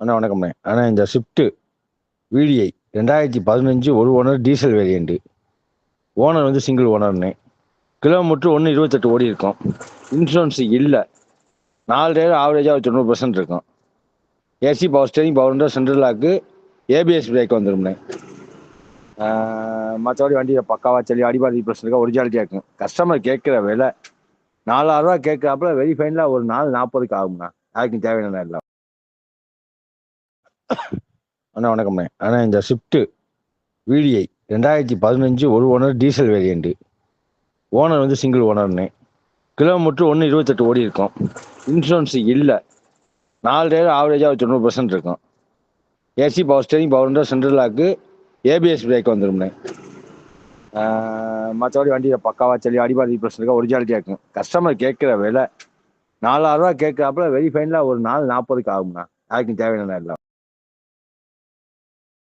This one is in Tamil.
அண்ணா வணக்கம்ண்ணே. அண்ணா இந்த ஷிஃப்ட்டு விடிஐ ரெண்டாயிரத்தி பதினஞ்சு ஒரு ஓனர் டீசல் வேரியண்ட்டு ஓனர் வந்து சிங்கிள் ஓனர்ண்ணே கிலோமீட்ரு ஒன்று இருபத்தெட்டு ஓடி இருக்கும். இன்சூரன்ஸ் இல்லை. நாலு டயர் ஆவரேஜாக ஒரு தொண்ணூறு பர்சன்ட் இருக்கும். AC power steering power window central lock ABS brake வந்துடும்ண்ணே மற்றபடி வண்டியில் பக்காவாக சொல்லி அடிபாதி பிரச்சனை இருக்கா ஒரிஜினாலிட்டியாக இருக்கும். கஸ்டமர் கேட்குற விலை நாலாயிரரூவா கேட்குறாப்புல வெரி ஃபைனலாக ஒரு நாலு நாற்பதுக்கு ஆகும்ண்ணா. அதுக்கு தேவையான எல்லாம் அண்ணா வணக்கம்ண்ணே. அண்ணா இந்த ஷிஃப்ட்டு விடிஐ ரெண்டாயிரத்தி பதினஞ்சு ஒரு ஓனர் டீசல் வேரியண்ட்டு ஓனர் வந்து சிங்கிள் ஓனர்ண்ணே கிலோமீட்டர் ஒன்று இருபத்தெட்டு ஓடி இருக்கும். இன்சூரன்ஸ் இல்லை. நாலு டயர் ஆவரேஜாக ஒரு தொண்ணூறு பர்சன்ட் இருக்கும். AC power steering power window central lock ABS brake வந்துடும்ண்ணே மற்றபடி வண்டியில் பக்காவாக சொல்லி அடிபாடி ப்ளஸ் இருக்கா ஒரிஜினாலிட்டியாக இருக்கும். கஸ்டமர் கேட்குற விலை நாலாயிரரூவா கேட்குறாப்புல வெரி ஃபைனலாக ஒரு நாலு நாற்பதுக்கு ஆகும்ண்ணா. அதுக்கு தேவையான எல்லாம்.